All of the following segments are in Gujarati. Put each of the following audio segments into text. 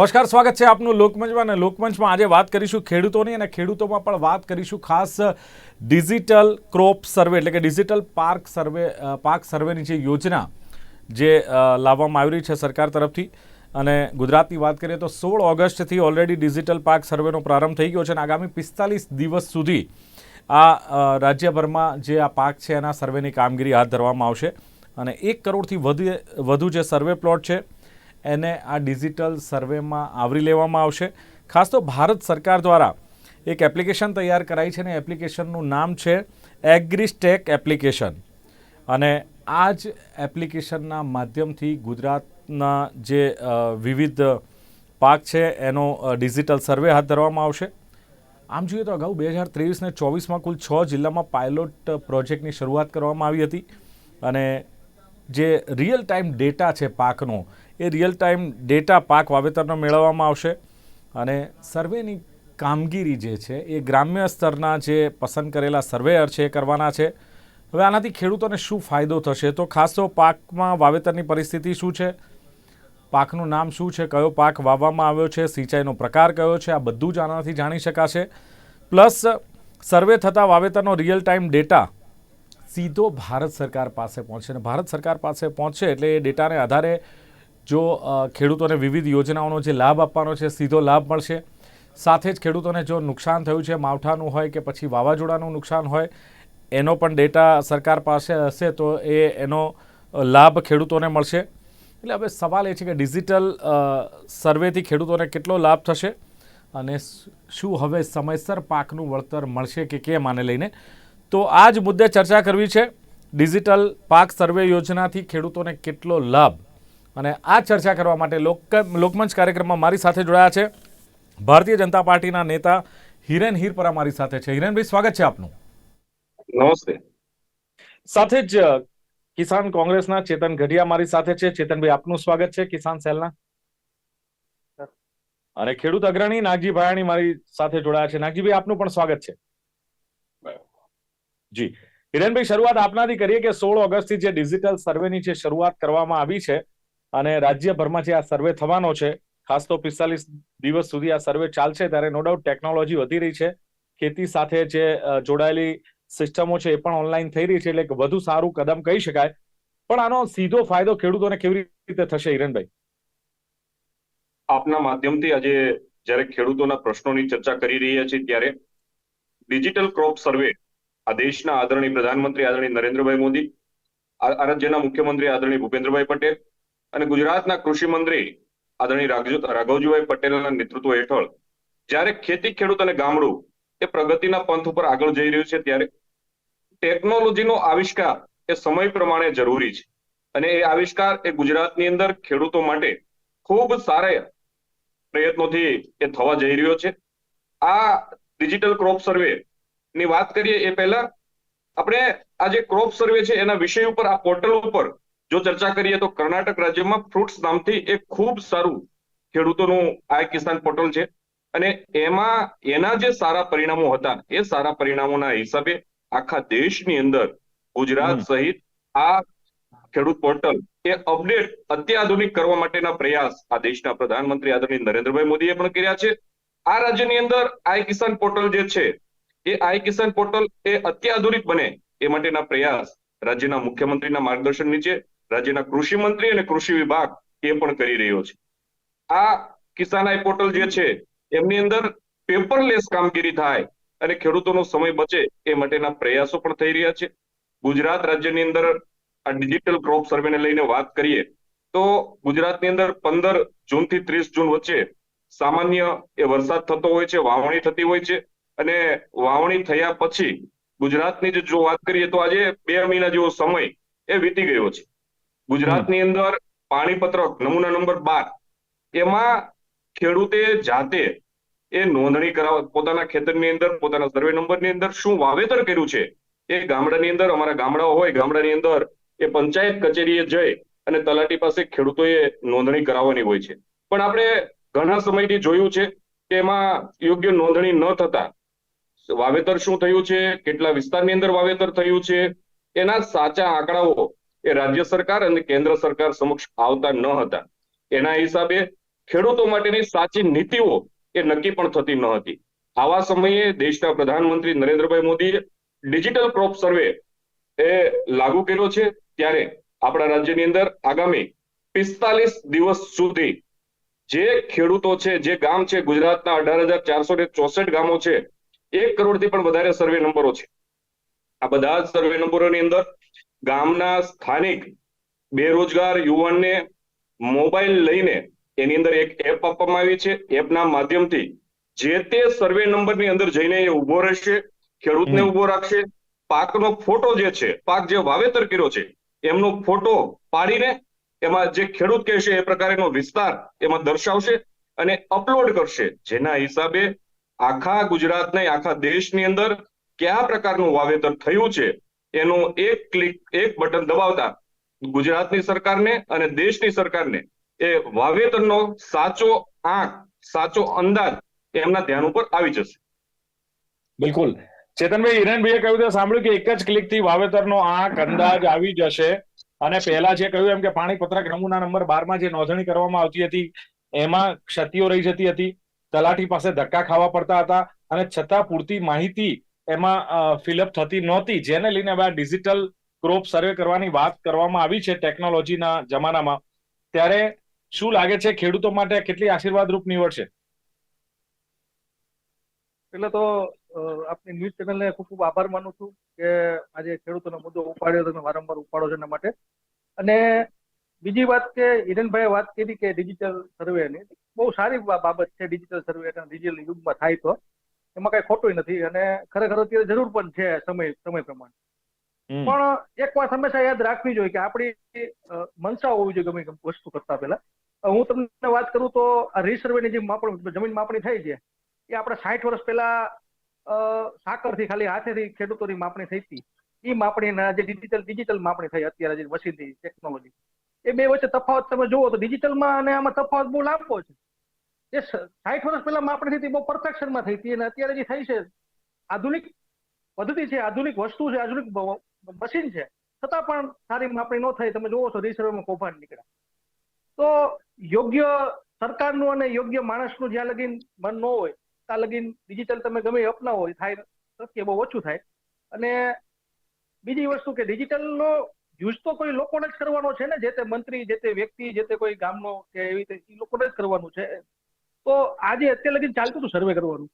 નમસ્કાર, સ્વાગત છે આપનું લોકમંચમાં અને લોકમંચમાં આજે વાત કરીશું ખેડૂતોની અને ખેડૂતોમાં પણ વાત કરીશું ખાસ ડિજિટલ ક્રોપ સર્વે, એટલે કે ડિજિટલ પાર્ક સર્વે પાક સર્વેની જે યોજના જે લાવવામાં આવી રહી છે સરકાર તરફથી. અને ગુજરાતની વાત કરીએ તો સોળ ઓગસ્ટથી ઓલરેડી ડિજિટલ પાક સર્વેનો પ્રારંભ થઈ ગયો છે અને આગામી પિસ્તાલીસ દિવસ સુધી આ રાજ્યભરમાં જે આ પાક છે એના સર્વેની કામગીરી હાથ ધરવામાં આવશે. અને એક કરોડથી વધુ વધુ જે સર્વે પ્લોટ છે એને આ ડિજિટલ સર્વેમાં આવરી લેવામાં આવશે. ખાસ તો ભારત સરકાર દ્વારા એક એપ્લિકેશન તૈયાર કરાઈ છે ને એપ્લિકેશનનું નામ છે એગ્રીસ્ટેક એપ્લિકેશન. અને આ જ એપ્લિકેશનના માધ્યમથી ગુજરાતના જે વિવિધ પાક છે એનો ડિજિટલ સર્વે હાથ ધરવામાં આવશે. આમ જોઈએ તો અગાઉ બે હજાર ત્રેવીસ ને ચોવીસમાં કુલ છ જિલ્લામાં પાયલોટ પ્રોજેક્ટની શરૂઆત કરવામાં આવી હતી. અને જે રિયલ ટાઈમ ડેટા છે પાકનો એ રિયલ ટાઈમ ડેટા પાક વાવેતરનો મેળવવામાં આવશે. અને સર્વેની કામગીરી જે છે, એ ગ્રામ્ય સ્તરના જે પસંદ કરેલા સર્વેયર છે એ કરવાના છે. હવે આનાથી ખેડૂતોને શું ફાયદો થશે? તો ખાસ તો પાકમાં વાવેતરની પરિસ્થિતિ શું છે? પાકનું નામ શું છે? કયો પાક વાવવામાં આવ્યો છે? સિંચાઈનો પ્રકાર કયો છે? આ બધું જ આનાથી જાણી શકાશે. પ્લસ સર્વે થતા વાવેતરનો રિયલ ટાઈમ ડેટા સીધો ભારત સરકાર પાસે પહોંચશે અને ભારત સરકાર પાસે પહોંચશે એટલે એ ડેટાને આધારે જો ખેડૂતોને વિવિધ યોજનાઓનો જે લાભ આપવાનો છે, સીધો લાભ મળશે. સાથે જ ખેડૂતોને જો નુકસાન થયું છે, માવઠાનું હોય કે પછી વાવાઝોડાનું નુકસાન હોય, એનો પણ ડેટા સરકાર પાસે હશે તો એ, એનો લાભ ખેડૂતોને મળશે. એટલે હવે સવાલ એ છે કે ડિજિટલ સર્વેથી ખેડૂતોને કેટલો લાભ થશે અને શું હવે સમયસર પાકનું વળતર મળશે કે કેમ આને લઈને? તો આ જ મુદ્દે ચર્ચા કરવી છે. ડિજિટલ પાક સર્વે યોજનાથી ખેડૂતોને કેટલો લાભ અને આ ચર્ચા કરવા માટે લોક લોકમંચ કાર્યક્રમમાં મારી સાથે જોડાયા છે ભારતીય જનતા પાર્ટીના નેતા હિરેન હીરપરા મારી સાથે છે. હિરેનભાઈ સ્વાગત છે આપનું. નમસ્તે. સાથે જ કિસાન કોંગ્રેસના ચેતન ગઢિયા મારી સાથે છે. ચેતનભાઈ આપનું સ્વાગત છે કિસાન સેલના. અને ખેડૂત અગ્રણી નાગજી ભાયાણી મારી સાથે જોડાયા છે. નાગજીભાઈ આપનું પણ સ્વાગત છે. જી. હિરેનભાઈ શરૂઆત આપનાથી કરીએ કે સોળ ઓગસ્ટથી જે ડિજિટલ સર્વેની જે શરૂઆત કરવામાં આવી છે અને રાજ્યભરમાં જે આ સર્વે થવાનો છે, ખાસ તો પિસ્તાલીસ દિવસ સુધી આ સર્વે ચાલશે ત્યારે નો ડાઉટ ટેકનોલોજી વધી રહી છે. ખેતી સાથે જે જોડાયેલી સિસ્ટમો છે એ પણ ઓનલાઈન થઈ રહી છે એટલે વધુ સારું કદમ કહી શકાય. પણ આનો સીધો ફાયદો ખેડૂતોને કેવી રીતે થશે હિરણભાઈ આપના માધ્યમથી આજે જ્યારે ખેડૂતોના પ્રશ્નોની ચર્ચા કરી રહ્યા છીએ ત્યારે ડિજિટલ ક્રોપ સર્વે આ દેશના આદરણીય પ્રધાનમંત્રી આદરણીય નરેન્દ્રભાઈ મોદી, આ રાજ્યના મુખ્યમંત્રી આદરણીય ભૂપેન્દ્રભાઈ પટેલ અને ગુજરાતના કૃષિ મંત્રી આદરણીય રાઘવજીભાઈ પટેલના નેતૃત્વ હેઠળ જ્યારે ખેતી, ખેડૂત અને ગામડું એ પ્રગતિના પંથ ઉપર આગળ જઈ રહ્યું છે, ત્યારે ટેકનોલોજીનો આવિષ્કાર એ સમય પ્રમાણે જરૂરી છે. અને એ આવિષ્કાર એ ગુજરાતની અંદર ખેડૂતો માટે ખૂબ સારા પ્રયત્નોથી એ થવા જઈ રહ્યો છે. આ ડિજિટલ ક્રોપ સર્વે ની વાત કરીએ એ પહેલા આપણે આ જે ક્રોપ સર્વે છે એના વિષય ઉપર, આ પોર્ટલ ઉપર જો ચર્ચા કરીએ તો કર્ણાટક રાજ્યમાં ફ્રૂટ્સ નામથી એક ખૂબ સારું ખેડૂતોનું આ કિસાન પોર્ટલ છે. અને એમાં એના જે સારા પરિણામો હતા એ સારા પરિણામોના હિસાબે આખા દેશની અંદર ગુજરાત સહિત આ ખેડૂત પોર્ટલ એ અપડેટ અત્યાધુનિક કરવા માટેના પ્રયાસ આ દેશના પ્રધાનમંત્રી આદરણીય નરેન્દ્રભાઈ મોદીએ પણ કર્યા છે. આ રાજ્યની અંદર આઈ કિસાન પોર્ટલ જે છે એ આઈ કિસાન પોર્ટલ એ અત્યાધુનિક બને એ માટેના પ્રયાસ રાજ્યના મુખ્યમંત્રીના માર્ગદર્શન નીચે રાજ્યના કૃષિ મંત્રી અને કૃષિ વિભાગ એ પણ કરી રહ્યો છે. આ કિસાન આઈ પોર્ટલ જે છે, એમની અંદર પેપરલેસ કામગીરી થાય અને ખેડૂતોનો સમય બચે એ માટેના પ્રયાસો પણ થઈ રહ્યા છે. ગુજરાત રાજ્યની અંદર આ ડિજિટલ ક્રોપ સર્વેને લઈને વાત કરીએ, તો ગુજરાતની અંદર પંદર જૂનથી ત્રીસ જૂન વચ્ચે સામાન્ય એ વરસાદ થતો હોય છે, વાવણી થતી હોય છે અને વાવણી થયા પછી ગુજરાતની જો વાત કરીએ તો આજે બે મહિના જેવો સમય એ વીતી ગયો છે. ગુજરાતની અંદર પાણીપત્રક નમૂના નંબર બાર એમાં ખેડૂતે જાતે એ નોંધણી કરાવ પોતાના ખેતરની અંદર પોતાના સર્વે નંબરની અંદર શું વાવેતર કર્યું છે? એ ગામડાની અંદર અમારા ગામડાઓ હોય ગામડાની અંદર એ પંચાયત કચેરીએ જઈ અને તલાટી પાસે ખેડૂતોએ નોંધણી કરાવવાની હોય છે. પણ આપણે ઘણા સમયથી જોયું છે કે એમાં યોગ્ય નોંધણી ન થતા વાવેતર શું થયું છે કેટલા વિસ્તારની અંદર વાવેતર થયું છે એના સાચા આંકડાઓ એ રાજ્ય સરકાર અને કેન્દ્ર સરકાર સમક્ષ આવતા ન હતા. એના હિસાબે ખેડૂતો માટેની સાચી નીતિઓ એ નક્કી પણ થતી ન હતી. આવા સમયે દેશના પ્રધાનમંત્રી નરેન્દ્રભાઈ મોદીએ ડિજિટલ ક્રોપ સર્વે એ લાગુ કર્યો છે. ત્યારે આપણા રાજ્યની અંદર આગામી પિસ્તાલીસ દિવસ સુધી જે ખેડૂતો છે, જે ગામ છે, ગુજરાતના અઢાર હજાર ચારસો ને ચોસઠ ગામો છે, એક કરોડથી પણ વધારે સર્વે નંબરો છે. આ બધા સર્વે નંબરોની અંદર ગામના સ્થાનિક બેરોજગાર યુવાનને મોબાઈલ લઈને એની અંદર એક એપ આપવામાં આવી છે. એપના માધ્યમથી જે તે સર્વે નંબરની અંદર જઈને એ ઊભો રહેશે ખેડૂતને ઊભો રાખશે. પાકનો ફોટો જે છે પાક જે વાવેતર કર્યો છે એમનો ફોટો પાડીને એમાં જે ખેડૂત કહેશે એ પ્રકારનો વિસ્તાર એમાં દર્શાવશે અને અપલોડ કરશે. જેના હિસાબે આખા ગુજરાતને આખા દેશની અંદર કયા પ્રકારનું વાવેતર થયું છે એનું એક ક્લિક એક બટન દબાવતા ગુજરાતની સરકારને અને દેશની સરકારને એ વાવેતરનો સાચો આંક, સાચો અંદાજ એમના ધ્યાન ઉપર આવી જશે. બિલકુલ. ચેતનભાઈ, હિરેનભાઈએ કહ્યું તે સાંભળ્યું કે એક જ ક્લિકથી વાવેતરનો આંક, અંદાજ આવી જશે. અને પહેલા જે કહ્યું એમ કે પાણી પત્રક નમૂના નંબર બારમાં જે નોંધણી કરવામાં આવતી હતી, એમાં ક્ષતિઓ રહી જતી હતી. તલાટી પાસે ધક્કા ખાવા પડતા હતા. અને છતાં પૂરતી માહિતી એમાં ફિલઅપ થતી નહોતી. જેને લઈને હવે આ ડિજિટલ ક્રોપ સર્વે કરવાની વાત કરવામાં આવી છે ટેકનોલોજીના જમાનામાં. ત્યારે શું લાગે છે ખેડૂતો માટે કેટલી આશીર્વાદરૂપ નીવડશે? એટલે તો આપની ન્યૂઝ ચેનલને ખૂબ ખૂબ આભાર માનું છું કે આજે ખેડૂતોનો મુદ્દો ઉપાડ્યો, તમે વારંવાર ઉપાડો છો એના માટે. અને બીજી વાત કે, હિરેનભાઈએ વાત કરી કે ડિજિટલ સર્વેની બહુ સારી બાબત છે ડિજિટલ સર્વે ડિજિટલ યુગમાં થાય તો. એમાં કઈ ખોટું નથી અને ખરેખર અત્યારે જરૂર પણ છે સમય સમય પ્રમાણે. પણ એક વાત હંમેશા યાદ રાખવી જોઈએ કે આપણી મનસા હોવી જોઈએ ગમે વસ્તુ કરતા પહેલા. હું તમને વાત કરું તો આ રીસર્વેની જે માપણી જમીન માપણી થઈ છે એ આપણે સાઠ વર્ષ પહેલા સાકરથી ખાલી હાથેથી ખેડૂતોની માપણી થઈ હતી. એ માપણીના જે ડિજિટલ ડિજિટલ માપણી થઈ અત્યારે જે મશીનની ટેકનોલોજી એ બે વચ્ચે તફાવત તમે જુઓ તો ડિજિટલમાં અને આમાં તફાવત બહુ લાંબો છે. એ સાઠ વર્ષ પહેલા માપણી થઈ હતી બહુ પરફેક્શનમાં થઈ હતી અને અત્યારે જે થઈ છે, આધુનિક પદ્ધતિ છે, આધુનિક વસ્તુ છે, આધુનિક મશીન છે. છતાં પણ સારી માપણી ન થઈ તમે જોવો છો રીસર્વેમાં કૌભાંડ નીકળ્યા તો યોગ્ય સરકારનું અને યોગ્ય માણસનું જ્યાં લગીન મન ન હોય, ત્યાં લગીન ડિજિટલ તમે ગમે અપનાવો થાય શક્ય બહુ ઓછું થાય. અને બીજી વસ્તુ કે ડિજિટલનો યુઝ તો કોઈ લોકોને જ કરવાનો છે ને, જે તે મંત્રી, જે તે વ્યક્તિ, જે તે કોઈ ગામનો કે એવી રીતે, એ લોકોને જ કરવાનું છે. તો આજે અત્યારે લગી ચાલતું હતું સર્વે કરવાનું.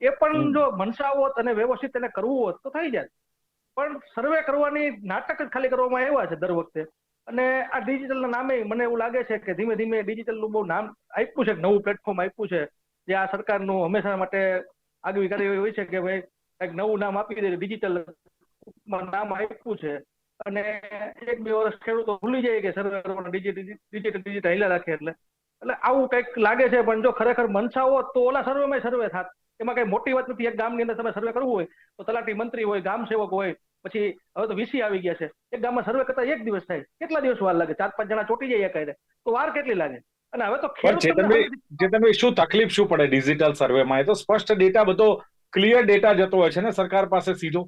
એ પણ. જો મનસા હોત અને વ્યવસ્થિત એને કરવું હોત તો થઈ જાય. પણ સર્વે કરવાની નાટક જ ખાલી કરવામાં આવ્યા છે દર વખતે. અને આ ડિજિટલના નામે મને એવું લાગે છે કે ધીમે ધીમે ડિજિટલનું બહુ નામ આપ્યું છે નવું પ્લેટફોર્મ આપ્યું છે જે આ સરકારનું હંમેશા માટે આગવી કાર્ય હોય છે કે ભાઈ કંઈક નવું નામ આપી દે ડિજિટલ નામ આપ્યું છે. અને એક બે વર્ષ ખેડૂતો ભૂલી જાય કે સર્વે કરવાનું ડિજિટલ ડિજિટલ ડિજિટલ હિલા રાખે એટલે. એટલે આવું કંઈક લાગે છે પણ જો ખરેખર મનસા હોત તો ઓલા સર્વેમાં સર્વે થાત. એમાં કઈ મોટી વાત નથી એક ગામની અંદર તમે સર્વે કરવું હોય તો તલાટી મંત્રી હોય ગામ સેવક હોય પછી હવે તો વીસી આવી ગયા છે. એક ગામમાં સર્વે કરતા એક દિવસ થાય. કેટલા દિવસ વાર લાગે? ચાર પાંચ જણા ચોટી જાય એકાયરે તો વાર કેટલી લાગે? અને હવે તો જે ચેતનભાઈ શું તકલીફ શું પડે ડિજિટલ સર્વેમાં એ તો સ્પષ્ટ ડેટા બધો ક્લિયર ડેટા જતો હોય છે ને સરકાર પાસે સીધો?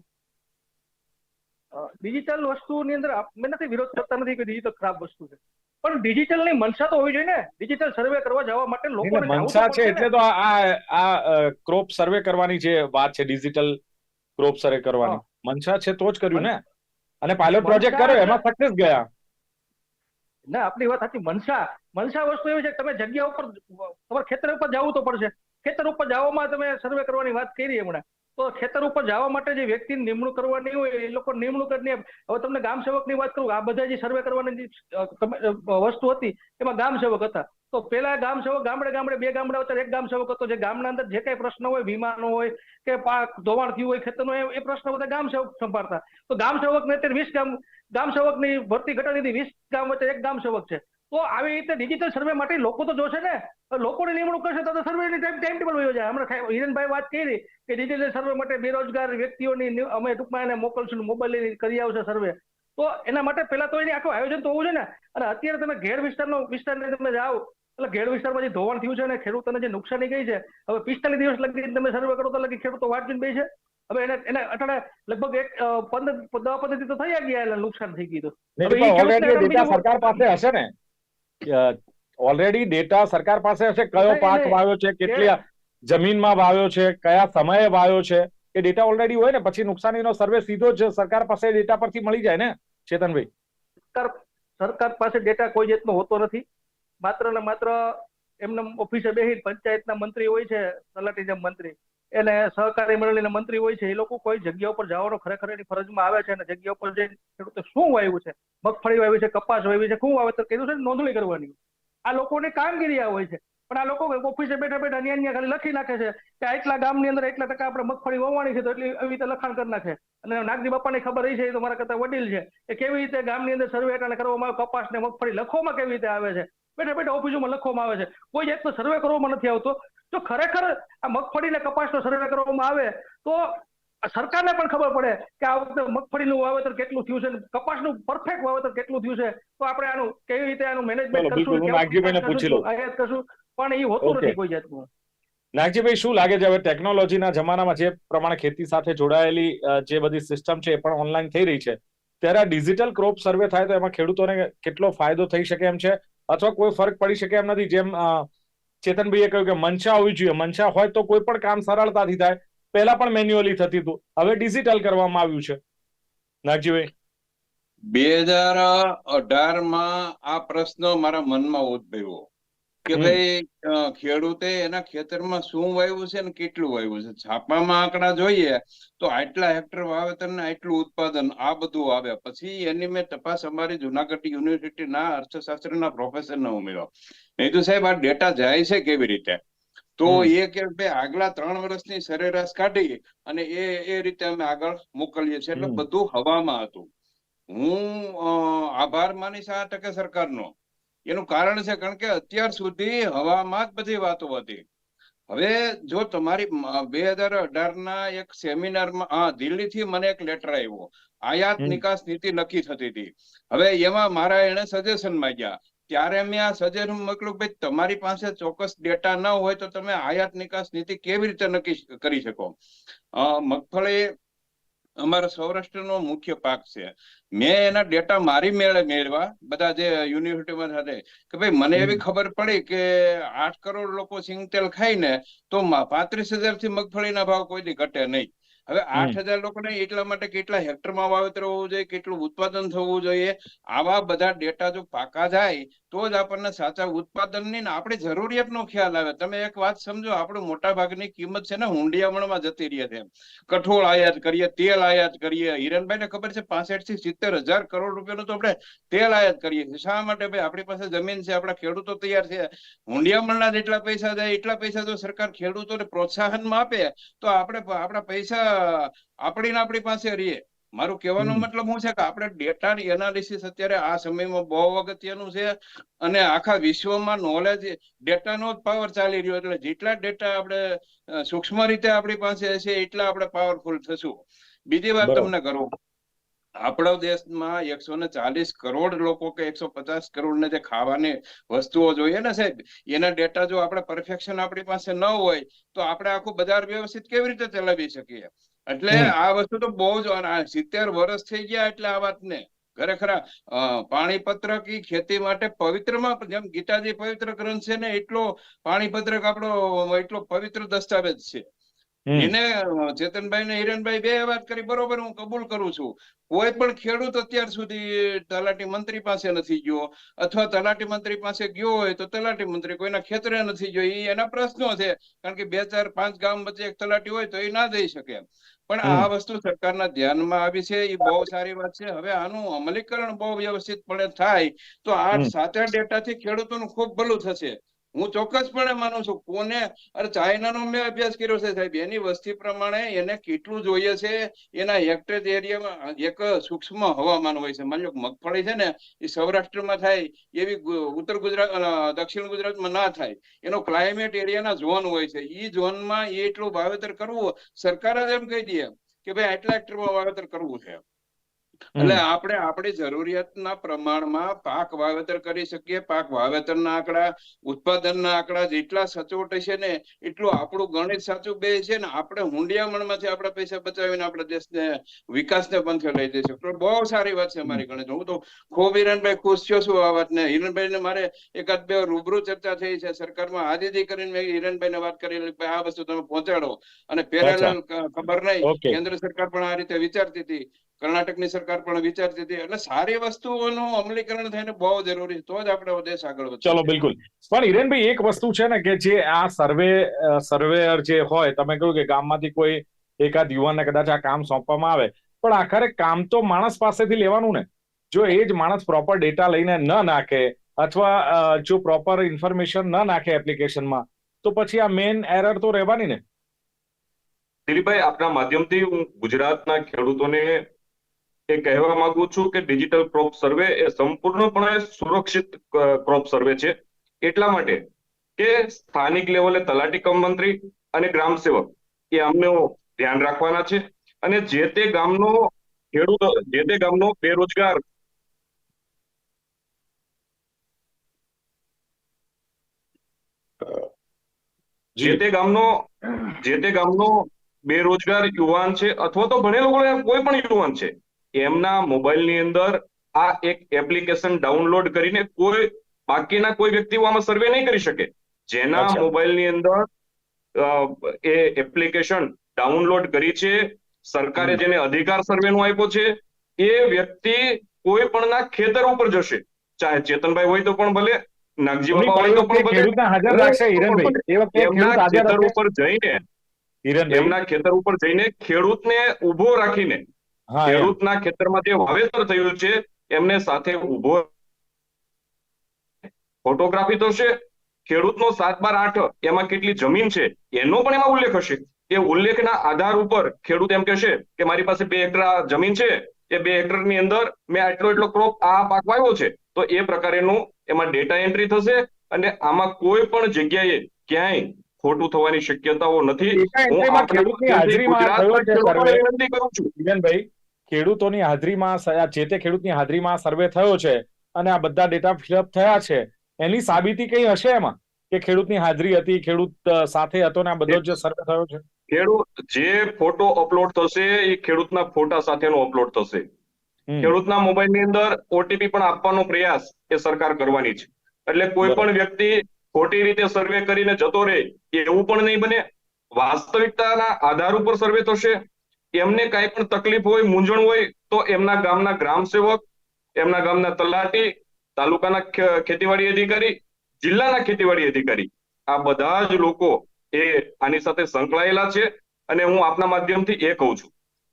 ડિજિટલ વસ્તુની અંદર મેં નથી વિરોધ કરતા નથી કે ડિજિટલ ખરાબ વસ્તુ છે. પણ ડિજિટલની મનસા તો હોવી જોઈએ ને. ડિજિટલ સર્વે કરવા જવા માટે લોકો મનસા છે એટલે તો આ આ ક્રોપ સર્વે કરવાની જે વાત છે ડિજિટલ ક્રોપ સર્વે કરવાની. મનસા છે તો જ કર્યું ને. અને પાયલોટ પ્રોજેક્ટ કર્યો એમાં સક્સેસ ગયા. ના આપણી વાત સાચી. મનસા મનસા વસ્તુ એવી છે કે તમે જગ્યા ઉપર તમારે ખેતર ઉપર જવું તો પડશે. ખેતર ઉપર જવામાં તમે સર્વે કરવાની વાત કરી હમણાં. ખેતર ઉપર જવા માટે જે વ્યક્તિની નિમણૂક કરવાની હોય એ લોકો નિમણૂક નહીં હવે તમને ગામ સેવકની વાત કરું આ બધા જે સર્વે કરવાની જે, વસ્તુ હતી એમાં ગામ સેવક હતા. તો પેલા ગામ સેવક ગામડે ગામડે બે ગામડા વચ્ચે એક ગામ સેવક હતો જે ગામના અંદર જે કઈ પ્રશ્ન હોય વીમાનો હોય કે પાક ધોવાણ થયું હોય ખેતરનો એ એ પ્રશ્ન બધા ગામ સેવક સંભાળતા. તો ગામ સેવકને અત્યારે વીસ ગામ ગામ સેવકની ભરતી ઘટાડી દીધી વીસ ગામ વચ્ચે એક ગામ સેવક છે. તો આવી રીતે ડિજિટલ સર્વે માટે લોકો તો જોશે ને? લોકોની નિમણૂક કરશે તો સર્વેની ટાઈમ ટાઈમ ટેબલ હોય જાય. હમણાં હિરેનભાઈ વાત કરી કે ડિજિટલ સર્વે માટે બેરોજગાર વ્યક્તિઓની અમે ટૂંકમાં એને મોકલશું મોબાઈલ કરી આવશે સર્વે તો એના માટે પહેલા તો એની આખું આયોજન તો હોવું જોઈએ ને? અને અત્યારે તમે ઘેર વિસ્તારનો વિસ્તારને તમે જાઓ એટલે ઘેડ વિસ્તારમાં જે ધોવાણ થયું છે અને ખેડૂતોને જે નુકસાની ગઈ છે હવે પિસ્તાલીસ દિવસ લગી તમે સર્વે કરો તો લગી ખેડૂતો વાંચીને બે છે હવે એને એને અટાણે લગભગ એક પંદર દવા પદ્ધતિ તો થઈ ગયા એટલે નુકસાન થઈ ગયું સરકાર પાસે હશે ને? ઓલરેડી ડેટા સરકાર પાસે હશે. કયો પાક વાવ્યો છે કેટલી જમીનમાં વાવ્યો છે કયા સમયે વાવ્યો છે એ ડેટા ઓલરેડી હોય ને પછી નુકસાનીનો સર્વે સીધો જ સરકાર પાસે ડેટા પરથી મળી જાય ને ચેતનભાઈ? સરકાર સરકાર પાસે ડેટા કોઈ જાતનો હોતો નથી. માત્ર ને માત્ર એમને ઓફિસે બેહી પંચાયતના મંત્રી હોય છે તલાટીના મંત્રી. એને સહકારી મંડળીના મંત્રી હોય છે, એ લોકો કોઈ જગ્યા ઉપર જવાનો ખરેખર એની ફરજમાં આવે છે અને જગ્યા ઉપર જઈને ખેડૂતે શું વાવ્યું છે? મગફળી વાવી છે, કપાસ વાવી છે, શું વાવેતર કર્યું છે? નોંધણી કરવાની. આ લોકોને કામગીરી આ હોય છે. પણ આ લોકો ઓફિસે બેઠા બેઠા ન્યા અન્ય ખાલી લખી નાખે છે કે આટલા ગામની અંદર એટલા ટકા આપણે મગફળી વવાણી છે તો એટલી એવી રીતે લખાણ કરી નાખે. અને નાગજી બાપાને ખબર રહી છે એ તો મારા કરતા વડીલ છે, કે કેવી રીતે ગામની અંદર સર્વે એટલે કરવામાં આવે, કપાસ ને મગફળી લખવામાં કેવી રીતે આવે છે? બેઠા બેઠા ઓફિસોમાં લખવામાં આવે છે. કોઈ જાતનો સર્વે કરવામાં નથી આવતો. જો ખરેખર આ મગફળીને કપાસનો સર્વે કરવામાં આવે તો સરકારને પણ ખબર પડે કે આ વખતે મગફળીનું વાવેતર કેટલું થયું છે કપાસનું પરફેક્ટ વાવેતર કેટલું થયું છે. તો આપણે આનું કેવી રીતે આનું મેનેજમેન્ટ. આયાત કરશું પણ એ હોતું નથી કોઈ જાતનું. નાગજીભાઈ શું લાગે છે હવે ટેકનોલોજીના જમાનામાં જે પ્રમાણે ખેતી સાથે જોડાયેલી જે બધી સિસ્ટમ છે એ પણ ઓનલાઈન થઈ રહી છે? ત્યારે આ ડિજિટલ ક્રોપ સર્વે થાય તો એમાં ખેડૂતોને કેટલો ફાયદો થઈ શકે એમ છે? અથવા કોઈ ફરક પડી શકે એમ નથી? જેમ ચેતનભાઈએ કહ્યું કે મનસા હોવી જોઈએ. મનસા હોય તો કોઈ પણ કામ સરળતાથી થાય. પહેલા પણ મેન્યુઅલી થતી હતું. હવે ડિજિટલ કરવામાં આવ્યું છે. નાગજીભાઈ. બે હજાર અઢારમાં આ પ્રશ્ન મારા મનમાં ઉદ્ભવ્યો. કે ભાઈ ખેડૂતે એના ખેતરમાં શું વાવ્યું છે ને કેટલું વાવ્યું છે? છાપામાં આંકડા જોઈએ તો આટલા હેક્ટર વાવેતર ને આટલું ઉત્પાદન આ બધું આવે. પછી એની મેં તપાસ અમારી જુનાગઢ યુનિવર્સિટીના અર્થશાસ્ત્રના પ્રોફેસરને ઉમેર્યો. નહીં તો સાહેબ આ ડેટા જાય છે કેવી રીતે? તો એ કે ભાઈ આગલા ત્રણ વર્ષની સરેરાશ કાઢી અને એ એ રીતે અમે આગળ મોકલીએ છીએ. એટલે બધું હવામાં હતું. હું આભાર માનીશ આ ટકે સરકારનો. એનું કારણ છે કારણ કે અત્યાર સુધી હવામાં જ બધી વાતો હતી. હવે જો તમારી બે હજાર અઢાર ના એક સેમિનારમાં હા દિલ્હીથી મને એક લેટર આવ્યો. આયાત નિકાસ નીતિ નક્કી થતી હતી. હવે એમાં મારા એને સજેશન માંગ્યા. ત્યારે મેં આ સજેશન મોકલ્યું ભાઈ તમારી પાસે ચોક્કસ ડેટા ન હોય તો તમે આયાત નિકાસ નીતિ કેવી રીતે નક્કી કરી શકો? મગફળી અમારા સૌરાષ્ટ્રનો મુખ્ય પાક છે. મેં એના ડેટા મારી મેળે મેળવા બધા જે યુનિવર્સિટીમાં સાથે કે ભાઈ મને એવી ખબર પડી કે આઠ કરોડ લોકો સિંગતેલ ખાઈને તો પાંત્રીસ હજારથી મગફળીના ભાવ કોઈ દી ઘટે નહીં. હવે આઠ હજાર લોકોને એટલા માટે કેટલા હેક્ટરમાં વાવેતર હોવું જોઈએ કેટલું ઉત્પાદન થવું જોઈએ આવા બધા ડેટા જો પાકા જાય તો જ આપણને સાચા ઉત્પાદનની આપણી જરૂરિયાતનો ખ્યાલ આવે. તમે એક વાત સમજો, આપણું મોટા ભાગની કિંમત છે ને હુંડિયામણમાં જતી રહી છે કઠોળ આયાત કરીએ, તેલ આયાત કરીએ. હિરણભાઈને ખબર છે પાસઠથી સિત્તેર હજાર કરોડ રૂપિયાનું તો આપણે તેલ આયાત કરીએ છીએ. શા માટે ભાઈ? આપણી પાસે જમીન છે, આપણા ખેડૂતો તૈયાર છે. હુંડિયામણના જેટલા પૈસા જાય, એટલા પૈસા જો સરકાર ખેડૂતોને પ્રોત્સાહનમાં આપે, તો આપણે આપણા પૈસા આપણી આપણી પાસે રહીએ. મારું કહેવાનો. મતલબ હું છે કે આપણે ડેટાની એનાલિસિસ અત્યારે આ સમયમાં બહુ અગત્યનું છે અને આખા વિશ્વમાં નોલેજ ડેટાનો જ પાવર ચાલી રહ્યો એટલે જેટલા ડેટા આપણે સૂક્ષ્મ રીતે આપણી પાસે હશે એટલા આપણે પાવરફુલ થશું બીજી વાત. તમને કરું આપણા દેશમાં એકસો ને ચાલીસ કરોડ લોકો કે એકસો પચાસ કરોડ ને જે ખાવાની વસ્તુઓ જોઈએ ને સાહેબ એના ડેટા જો આપણે પરફેક્શન આપણી પાસે ન હોય તો આપણે આખું બજાર વ્યવસ્થિત કેવી રીતે ચલાવી શકીએ એટલે આ વસ્તુ તો બહુ જ સિત્તેર વર્ષ થઈ ગયા એટલે આ વાતને ખરેખર પાણીપત્રક ઈ ખેતી માટે પવિત્રમાં જેમ ગીતાજી પવિત્ર ગ્રંથ છે ને એટલો પાણીપત્રક આપણો એટલો પવિત્ર દસ્તાવેજ છે. એને ચેતનભાઈ ને હિરણભાઈ બે વાત કરી બરોબર હું કબૂલ કરું છું. કોઈ પણ ખેડૂત અત્યાર સુધી તલાટી મંત્રી પાસે નથી ગયો અથવા તલાટી મંત્રી પાસે ગયો હોય તો તલાટી મંત્રી કોઈના ખેતરે નથી ગયો એ એના પ્રશ્નો છે. કારણ કે બે ચાર પાંચ ગામ વચ્ચે એક તલાટી હોય તો એ ના જઈ શકે પણ આ વસ્તુ સરકારના ધ્યાનમાં આવી છે એ બહુ સારી વાત છે. હવે આનું અમલીકરણ બહુ વ્યવસ્થિતપણે થાય તો આ. સાચા ડેટાથી ખેડૂતોનું ખૂબ ભલું થશે. હું ચોક્કસપણે માનું છું. કોને? અરે ચાઇનાનો મેં અભ્યાસ કર્યો છે સાહેબ. એની વસ્તી પ્રમાણે એને કેટલું જોઈએ છે? એના હેક્ટેજ એરિયામાં એક સૂક્ષ્મ હવામાન હોય છે. માની લો મગફળી છે ને, એ સૌરાષ્ટ્રમાં થાય, એવી ઉત્તર ગુજરાત દક્ષિણ ગુજરાતમાં ના થાય. એનો ક્લાઇમેટ એરિયાના ઝોન હોય છે. એ ઝોનમાં એટલું વાવેતર કરવું, સરકાર જ એમ કહી દે કે ભાઈ આટલા હેક્ટરમાં વાવેતર કરવું છે. એટલે આપણે આપણી જરૂરિયાતના પ્રમાણમાં પાક વાવેતર કરી શકીએ. પાક વાવેતરના આંકડા ઉત્પાદનના આંકડા જેટલા સચોટ છે ને એટલું આપણું ગણિત સાચું બે છે ને આપણે હુંડિયામણમાંથી આપણા પૈસા બચાવીને આપણા દેશને વિકાસને પંથે લઈ જઈશું તો બહુ સારી વાત છે મારી ગણિત. હું તો ખૂબ હિરણભાઈ ખુશ થયો છું આ વાતને. હિરણભાઈને મારે એકાદ બે રૂબરૂ ચર્ચા થઈ છે સરકારમાં. આદિથી કરીને મેં હિરણભાઈને વાત કરી આ વસ્તુ તમે પહોંચાડો. અને પેરેલલ ખબર નહીં. કેન્દ્ર સરકાર પણ આ રીતે વિચારતી હતી. કર્ણાટકની સરકાર પણ વિચારતી હતી. એટલે સારી વસ્તુઓનું અમલીકરણ થઈને બહુ જરૂરી તો જ આપણો દેશ આગળ ચલો બિલકુલ. પણ હિરેનભાઈ એક વસ્તુ છે ને કે જે આ સર્વે સર્વેયર જે હોય તમે કહ્યું કે ગામમાંથી કોઈ એકાદ યુવાનને કદાચ આ કામ સોંપવામાં આવે પણ આખરે કામ તો માણસ પાસેથી લેવાનું ને. જો એ જ માણસ પ્રોપર ડેટા લઈને ન નાખે અથવા જો પ્રોપર ઇન્ફોર્મેશન ન નાખે એપ્લિકેશનમાં તો પછી આ મેઇન એરર તો રહેવાની ને. દિલીપભાઈ આપના માધ્યમથી હું ગુજરાતના ખેડૂતોને એ કહેવા માંગુ છું કે ડિજિટલ ક્રોપ સર્વે એ સંપૂર્ણપણે સુરક્ષિત ક્રોપ સર્વે છે. એટલા માટે કે સ્થાનિક લેવલે તલાટી કમ મંત્રી અને ગ્રામ સેવક એ અમને ધ્યાન રાખવાના છે અને જે તે ગામનો ખેડૂત જે તે ગામનો બેરોજગાર જે. તે ગામનો જે તે ગામનો બેરોજગાર યુવાન છે અથવા તો ભણેલો કોઈ પણ યુવાન છે એમના મોબાઈલની અંદર આ એક એપ્લિકેશન ડાઉનલોડ કરીને કોઈ બાકીના કોઈ વ્યક્તિઓ આમાં સર્વે નહીં કરી શકે. જેના મોબાઈલની અંદર એ એપ્લિકેશન ડાઉનલોડ કરી છે સરકારે જેને અધિકાર સર્વેનો આપ્યો છે એ વ્યક્તિ કોઈ પણના ખેતર ઉપર જશે. ચાહે ચેતનભાઈ હોય તો પણ ભલે નાગજીભાઈ હોય તો પણ ભલે. હાજર રાખશે હિરેનભાઈ એ વખતે એમના ખેતર ઉપર જઈને એમના ખેતર ઉપર જઈને ખેડૂતને ઊભો રાખીને. ખેડૂતના ખેતરમાં જે વાવેતર થયું છે, એમને સાથે ઊભો ફોટોગ્રાફી તો છે. ખેડૂતનો સાત બાર આઠ એમાં કેટલી જમીન છે, એનો પણ એમાં ઉલ્લેખ હશે. એ ઉલ્લેખના આધાર ઉપર ખેડૂત એમ કહેશે કે મારી પાસે બે હેક્ટર જમીન છે, એ બે હેક્ટરની અંદર મેં આટલો એટલો ક્રોપ આ પાક વાવ્યો છે, તો એ પ્રકારેનું એમાં ડેટા એન્ટ્રી થશે અને આમાં કોઈ પણ જગ્યાએ ક્યાંય ખોટું થવાની શક્યતાઓ નથી. ખેડૂતની હાજરીમાં. વિનંતી કરું છું. ખેડૂતોની જે તે ખેડૂતની હાજરીમાં સર્વે થયો છે અને આ બધા ડેટા ફિલઅપ થયા છે એની સાબિતી કઈ હશે એમાં? કે ખેડૂતની હાજરી હતી ખેડૂત સાથે હતો ને આ બધો જે સર્વે થયો છે? ખેડૂત જે ફોટો અપલોડ થશે એ ખેડૂતના ફોટા સાથેનો અપલોડ થશે. ખેડૂતના મોબાઈલની અંદર ઓટીપી પણ આપવાનો પ્રયાસ એ સરકાર કરવાની છે. એટલે કોઈ પણ વ્યક્તિ ખોટી રીતે સર્વે કરીને જતો રહે એવું પણ નહીં બને. વાસ્તવિકતાના આધાર ઉપર સર્વે થશે. એમને કાંઈ પણ તકલીફ હોય મૂંઝવણ હોય તો એમના ગામના ગ્રામ સેવક એમના ગામના તલાટી તાલુકાના ખેતીવાડી અધિકારી જિલ્લાના ખેતીવાડી અધિકારી આ બધા જ લોકો એ આની સાથે સંકળાયેલા છે અને હું આપના માધ્યમથી એ કહું છું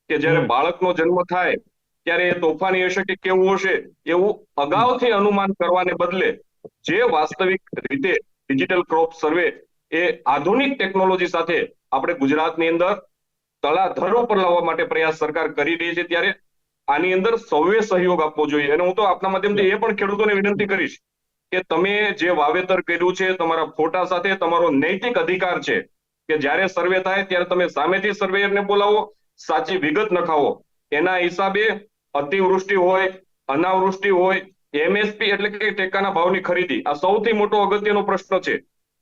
કે જ્યારે બાળકનો જન્મ થાય ત્યારે એ તોફાની હશે કે કેવું હશે એવું અગાઉથી અનુમાન કરવાને બદલે જે વાસ્તવિક રીતે ડિજિટલ ક્રોપ સર્વે એ આધુનિક ટેકનોલોજી સાથે આપણે ગુજરાતની અંદર તળાધરો પર લાવવા માટે પ્રયાસ સરકાર કરી રહી છે ત્યારે આની અંદર સૌએ સહયોગ આપવો જોઈએ. અને હું તો આપના માધ્યમથી એ પણ ખેડૂતોને વિનંતી કરીશ કે તમે જે વાવેતર કર્યું છે, તમારા ફોટા સાથે તમારો નૈતિક અધિકાર છે કે જ્યારે સર્વે થાય ત્યારે તમે સામેથી સર્વેયરને બોલાવો, સાચી વિગત નખાવો. એના હિસાબે અતિવૃષ્ટિ હોય, અનાવૃષ્ટિ હોય એમએસપી એટલે કે ટેકાના ભાવની ખરીદી. આ સૌથી મોટો અગત્યનો પ્રશ્ન છે.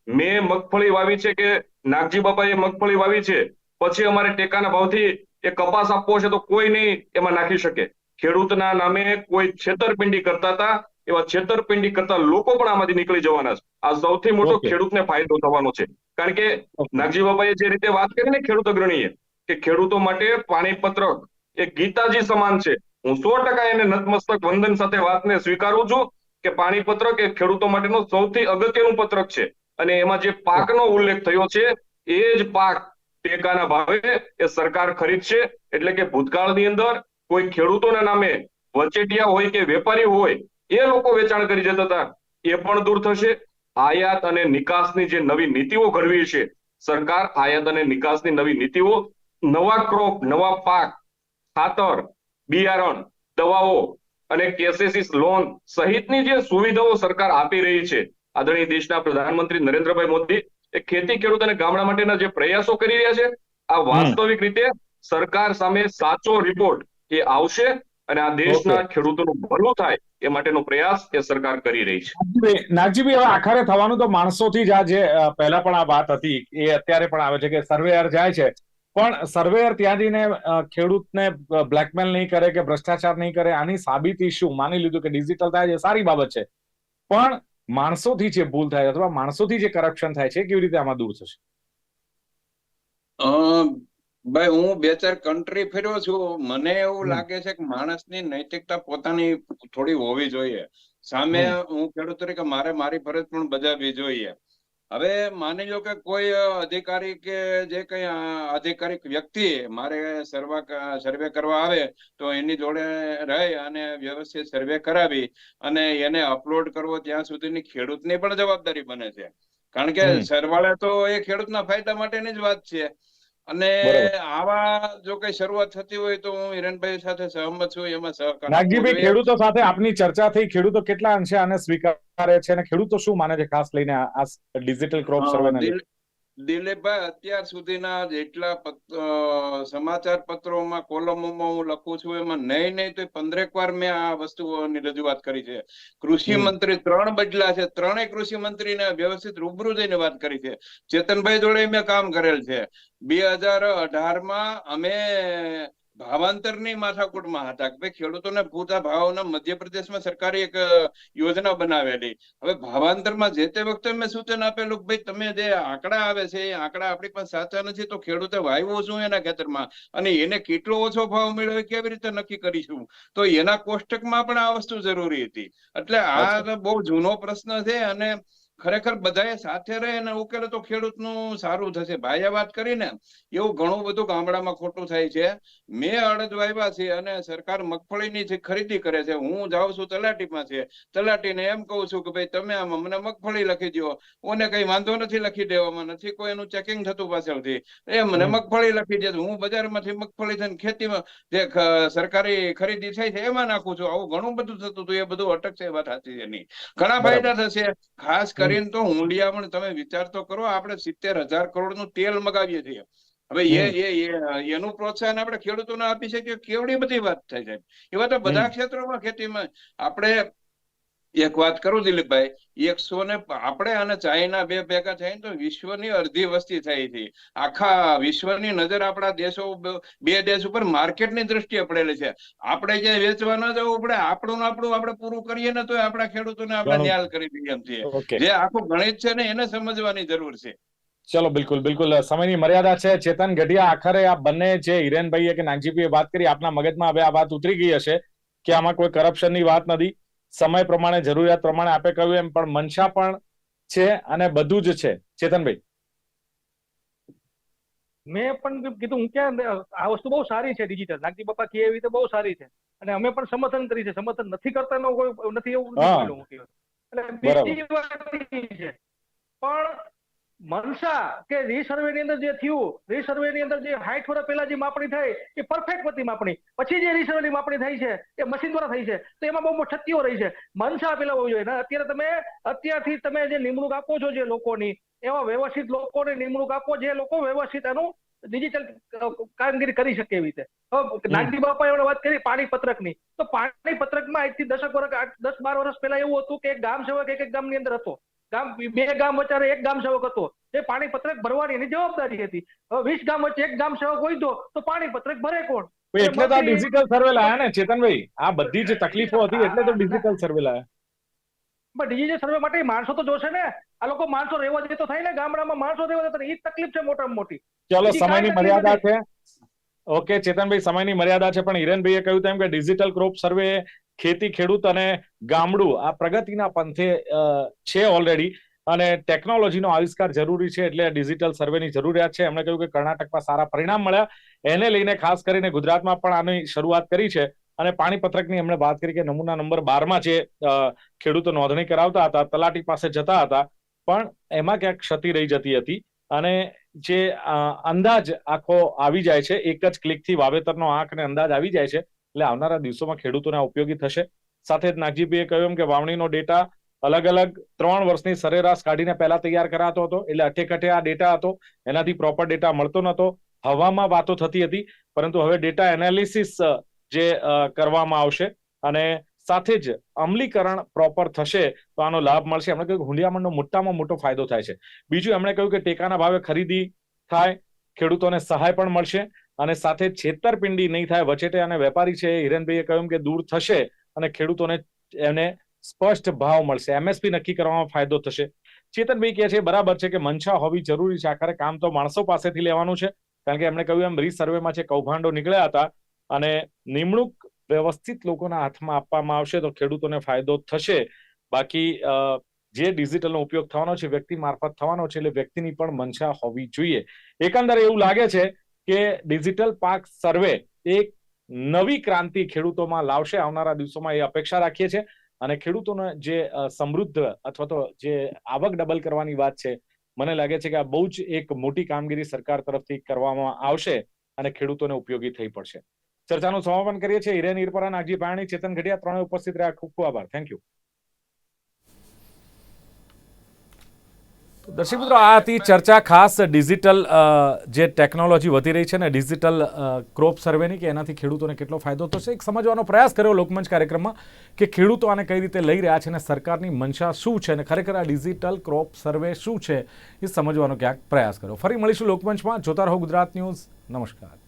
મેં મગફળી વાવી છે કે નાગજી બાપાએ મગફળી વાવી છે? પછી અમારે ટેકાના ભાવથી એ કપાસ આપવો છે તો કોઈ નહીં એમાં નાખી શકે. ખેડૂતના નામે કોઈ છેતરપિંડી કરતા હતા એવા છેતરપિંડી કરતા લોકો પણ આમાંથી નીકળી જવાના છે. આ સૌથી મોટો ખેડૂતને ફાયદો થવાનો છે. કારણ કે નાગજી બાપાએ જે રીતે વાત કરી ને ખેડૂત અગ્રણીએ કે ખેડૂતો માટે પાણી પત્રક એ ગીતાજી સમાન છે. હું સો ટકા એને નતમસ્તક વંદન સાથે વાતને સ્વીકારું છું કે પાણી પત્રક એ ખેડૂતો માટેનો સૌથી અગત્યનું પત્રક છે. અને એમાં જે પાકનો ઉલ્લેખ થયો છે, એ જ પાક ટેકાના ભાવે એ સરકાર ખરીદશે. એટલે કે ભૂતકાળની અંદર કોઈ ખેડૂતોના નામે વચેટિયા હોય કે વેપારી હોય, એ લોકો વેચાણ કરી જતા હતા. એ પણ દૂર થશે. આયાત અને નિકાસની જે નવી નીતિઓ ઘડવી છે, સરકાર આયાત અને નિકાસની નવી નીતિઓ, નવા ક્રોપ, નવા પાક, ખાતર બિયારણ દવાઓ અને કેસીસી લોન સહિતની જે સુવિધાઓ સરકાર આપી રહી છે. આદરણીય દેશના પ્રધાનમંત્રી નરેન્દ્રભાઈ મોદી એ ખેતી ખેડૂત અને ગામડા માટેના જે પ્રયાસો કરી રહ્યા છે આ વાસ્તવિક રીતે સરકાર સામે સાચો રિપોર્ટ એ આવશે અને આ દેશના ખેડૂતોનું ભલું થાય એ માટેનો પ્રયાસ એ સરકાર કરી રહી છે. નાગજીભાઈ હવે આખરે થવાનું તો માણસોથી જ આ જે પહેલા પણ આ વાત હતી એ અત્યારે પણ આવે છે કે સર્વેયર જાય છે. પણ સર્વેયર ત્યાં જઈને ખેડૂતને બ્લેકમેલ નહીં કરે કે ભ્રષ્ટાચાર નહીં કરે આની સાબિતી શું માની લીધું કે ડિજિટલ થાય છે સારી બાબત છે. પણ માણસોથી જે ભૂલ થાય અથવા માણસોથી જે કરપ્શન થાય છે કેવી રીતે આમાં દૂર થશે? અ, ભાઈ હું બે ચાર કન્ટ્રી ફેર્યો છું મને એવું લાગે છે કે માણસની નૈતિકતા પોતાની થોડી હોવી જોઈએ. સામે હું ખેડૂત તરીકે મારે મારી ફરજ પણ બજાવવી જોઈએ. હવે માની લો કે કોઈ અધિકારી કે જે કઈ અ, વ્યક્તિ મારે સર્વા સર્વે કરવા આવે તો એની જોડે રહી અને વ્યવસ્થિત સર્વે કરાવી અને એને અપલોડ કરવો ત્યાં સુધીની ખેડૂતની પણ જવાબદારી બને છે કારણ કે. સરવાળે તો એ ખેડૂતના ફાયદા માટેની જ વાત છે અને આવા જો કઈ શરૂઆત થતી હોય તો હું હિરણભાઈ સાથે સહમત છું એમાં સહકાર નાગજીભાઈ ખેડૂતો સાથે આપની ચર્ચા થઈ. ખેડૂતો કેટલા અંશે આને સ્વીકારે છે અને ખેડૂતો શું માને છે ખાસ લઈને આ ડિજિટલ ક્રોપ હા, સર્વે દિલ- દિલીપભાઈ અત્યાર સુધીના જેટલા સમાચાર પત્રોમાં કોલમોમાં હું લખું છું એમાં નહીં નહીં તો પંદરેક વાર મેં આ વસ્તુઓની રજૂઆત કરી છે. કૃષિ મંત્રી ત્રણ બદલા છે. ત્રણેય કૃષિ મંત્રીને વ્યવસ્થિત રૂબરૂ જઈને વાત કરી છે. ચેતનભાઈ જોડે મેં કામ કરેલ છે. બે હજાર અઢારમાં અમે ભાવાંતરની માથાકૂટમાં હતા કે ભાઈ ખેડૂતોને પૂરતા ભાવના મધ્યપ્રદેશમાં સરકારે એક યોજના બનાવેલી. હવે ભાવાંતરમાં જે તે વખતે મેં સૂચન આપેલું ભાઈ તમે જે આંકડા આવે છે એ આંકડા આપણી પાસે સાચા નથી તો ખેડૂતે વાવ્યો શું એના ખેતરમાં? અને એને કેટલો ઓછો ભાવ મળ્યો કેવી રીતે નક્કી કરીશું? તો એના કોષ્ટકમાં પણ આ વસ્તુ જરૂરી હતી. એટલે આ બહુ જૂનો પ્રશ્ન છે અને ખરેખર બધાએ સાથે રહે અને ઉકેલે તો ખેડૂતનું સારું થશે. ભાઈએ વાત કરીને એવું ઘણું બધું ગામડામાં ખોટું થાય છે. મેં અડદ વાવ્યા છે અને સરકાર મગફળીની જે ખરીદી કરે છે. હું જાઉં છું તલાટીમાં છે. તલાટીને એમ કહું છું કે ભાઈ તમે આમ મને મગફળી લખી દો ઓને કઈ વાંધો નથી લખી દેવામાં. નથી કોઈ એનું ચેકિંગ થતું પાછળથી. એ મને મગફળી લખી દે હું બજારમાંથી મગફળી થઈને ખેતીમાં જે સરકારી ખરીદી થાય છે એમાં નાખું છું. આવું ઘણું બધું થતું હતું. એ બધું અટકશે એ વાત સાચી છે નહીં. ઘણા ફાયદા થશે. ખાસ કરીને તો હુંડિયામણ તમે વિચાર તો કરો આપણે સિત્તેર હજાર કરોડનું તેલ મગાવીએ છીએ. હવે એ એ એ- એનું પ્રોત્સાહન આપણે ખેડૂતોને આપી શકીએ કેવડી બધી વાત થાય છે એવા તો બધા ક્ષેત્રોમાં ખેતીમાં આપણે એક વાત કરું દિલીપભાઈ એકસો ને આપણે અને ચાઇના બે ભેગા થઈને તો વિશ્વની અડધી વસ્તી થઈ હતી. આખા વિશ્વની નજર આપણા દેશો બે દેશ ઉપર માર્કેટની દ્રષ્ટિએ પડેલી છે. આપણે ક્યાંય વેચવા ન જવું પડે આપણું આપણું આપણે પૂરું કરીએ ને તો આપણા ખેડૂતોને આપણે ન્યાલ કરી દઈએ એમ છીએ. જે આખું ગણિત છે ને એને સમજવાની જરૂર છે. ચલો બિલકુલ બિલકુલ. સમયની મર્યાદા છે. ચેતન ગઢિયા આખરે આ બંને જે હિરેનભાઈએ કે નાગજીભાઈએ વાત કરી આપના મગજમાં હવે આ વાત ઉતરી ગઈ હશે કે આમાં કોઈ કરપ્શનની વાત નથી. સમય પ્રમાણે જરૂરિયાત પ્રમાણે આપે કહ્યું એમ પણ મનસા પણ છે અને બધું જ છે. ચેતનભાઈ. મેં પણ કીધું હું ક્યાં આ વસ્તુ બહુ સારી છે ડિજિટલ નાગજી બાપા કે એવી રીતે બહુ સારી છે. અને અમે પણ સમર્થન કરી છે. સમર્થન નથી કરતા એનો કોઈ નથી એવું. એટલે બીજી વાત છે. પણ મનસા કે રીસર્વે ની અંદર જે થયું રીસર્વે ની અંદર જે હાઈટ વર્ષ પહેલા જે માપણી થઈ, એ પરફેક્ટ હતી માપણી. પછી જે રીસર્વે ની માપણી થઈ છે, એ મશીન દ્વારા થઈ છે. તો એમાં બહુ મોટતીઓ રહી છે. મનસા પેલા હોવી જોઈએ. અત્યારે તમે, અત્યારથી તમે જે નિમણૂક આપો છો જે લોકોની, એવા વ્યવસ્થિત લોકોને નિમણૂક આપો જે લોકો વ્યવસ્થિત એનું ડિજિટલ કામગીરી કરી શકે એવી રીતે. નાગજી બાપાએ એવડે વાત કરી પાણી પત્રકની તો પાણી પત્રકમાં આજથી દશક વર્ષ દસ, બાર વર્ષ પહેલા એવું હતું કે ગામ સેવક એક એક ગામની અંદર હતો. ગામ બે ગામ વચ્ચે એક ગામ સેવક હતો. એ પાણી પત્રક ભરવાની એની જવાબદારી હતી. હવે વીસ ગામ વચ્ચે એક ગામ સેવક હોય તો તો પાણી પત્રક ભરે કોણ? એટલે તો ડિજિટલ સર્વે લાયા ને ચેતનભાઈ? આ બધી જે તકલીફો હતી એટલે તો ડિજિટલ સર્વે લાયા. પણ ડિજિટલ સર્વે માટે માણસો તો જોશે ને. આ લોકો માણસો રહેવા દે તો થાય ને ગામડામાં માણસો રહેવા દે એ તકલીફ છે મોટામાં મોટી. ચલો સમયની મર્યાદા છે. ઓકે ચેતનભાઈ સમયની મર્યાદા છે પણ હિરેનભાઈએ કહ્યું તેમ કે ડિજિટલ ક્રોપ સર્વે ખેતી, ખેડૂત અને ગામડું આ પ્રગતિના પંથે છે ઓલરેડી અને ટેકનોલોજીનો આવિષ્કાર જરૂરી છે એટલે ડિજિટલ સર્વેની જરૂરિયાત છે. એમણે કહ્યું કે કર્ણાટકમાં સારા પરિણામ મળ્યા. એને લઈને ખાસ કરીને ગુજરાતમાં પણ આની શરૂઆત કરી છે. અને પાણીપત્રકની એમણે વાત કરી કે નમૂના નંબર બારમાં જે ખેડૂતો નોંધણી કરાવતા હતા, તલાટી પાસે જતા હતા, પણ એમાં ક્યાંક ક્ષતિ રહી જતી હતી. અને જે અંદાજ આખો આવી જાય છે. એક જ ક્લિકથી વાવેતરનો આંક અને અંદાજ આવી જાય છે. એટલે આવનારા દિવસોમાં ખેડૂતોને ઉપયોગી થશે. સાથે જ નાગજીભાઈએ કહ્યું કે વાવણીનો ડેટા અલગ અલગ ત્રણ વર્ષની સરેરાશ કાઢીને પહેલા તૈયાર કરાતો હતો. એટલે અઠેકઠે આ ડેટા હતો. એનાથી પ્રોપર ડેટા મળતો નહોતો હવામાં વાતો થતી હતી. પરંતુ હવે ડેટા એનાલિસિસ જે કરવામાં આવશે અને સાથે જ અમલીકરણ પ્રોપર થશે તો આનો લાભ મળશે. એમણે કહ્યું હુંડિયામણનો મોટામાં મોટો ફાયદો થાય છે. બીજું એમણે કહ્યું કે ટેકાના ભાવે ખરીદી થાય. ખેડૂતોને સહાય પણ મળશે. અને સાથે છેતરપિંડી નહીં થાય, વચેટે અને વેપારી છે, હિરેનભાઈએ કહ્યું કે દૂર થશે અને ખેડૂતોને એને સ્પષ્ટ ભાવ મળશે. એમએસપી નક્કી કરવામાં ફાયદો થશે. ચેતનભાઈ કહે છે, બરાબર છે કે મંશા હોવી જરૂરી છે આખરે કામ તો માણસો પાસેથી લેવાનું છે. કારણ કે એમણે કહ્યું એમ, રીસર્વેમાં છે, કૌભાંડો નીકળ્યા હતા અને નિમણૂક વ્યવસ્થિત લોકોના હાથમાં આપવામાં આવશે તો ખેડૂતોને ફાયદો થશે. બાકી જે ડિજિટલનો ઉપયોગ થવાનો છે, વ્યક્તિ મારફત થવાનો છે, એટલે વ્યક્તિની પણ મનસા હોવી જોઈએ. એકંદરે એવું લાગે છે કે ડિજિટલ પાક સર્વે એક નવી ક્રાંતિ ખેડૂતોમાં લાવશે. આવનારા દિવસોમાં એ અપેક્ષા રાખીએ છીએ. અને ખેડૂતોને જે સમૃદ્ધ અથવા તો જે આવક ડબલ કરવાની વાત છે, મને લાગે છે કે આ બહુ જ એક મોટી કામગીરી સરકાર તરફથી કરવામાં આવશે અને ખેડૂતોને ઉપયોગી થઈ પડશે. ચર્ચાનું સમાપન કરીએ છીએ. હિરેન ઈરપરા નાગજી પાણી ચેતન ઘડિયા ત્રણે ઉપસ્થિત રહ્યા. ખૂબ ખૂબ આભાર. Thank you. દર્શક મિત્રો આ હતી ચર્ચા ખાસ ડિજિટલ જે ટેકનોલોજી વધી રહી છે ને ડિજિટલ ક્રોપ સર્વેની કે એનાથી ખેડૂતોને કેટલો ફાયદો થશે, એક સમજવાનો પ્રયાસ કર્યો લોકમંચ કાર્યક્રમમાં કે ખેડૂતો આને કઈ રીતે લઈ રહ્યા છે અને સરકારની મંશા શું છે અને ખરેખર આ ડિજિટલ ક્રોપ સર્વે શું છે એ સમજવાનો ક્યાંક પ્રયાસ કર્યો. ફરી મળીશું લોકમંચમાં. જોતા રહો ગુજરાત ન્યૂઝ. નમસ્કાર.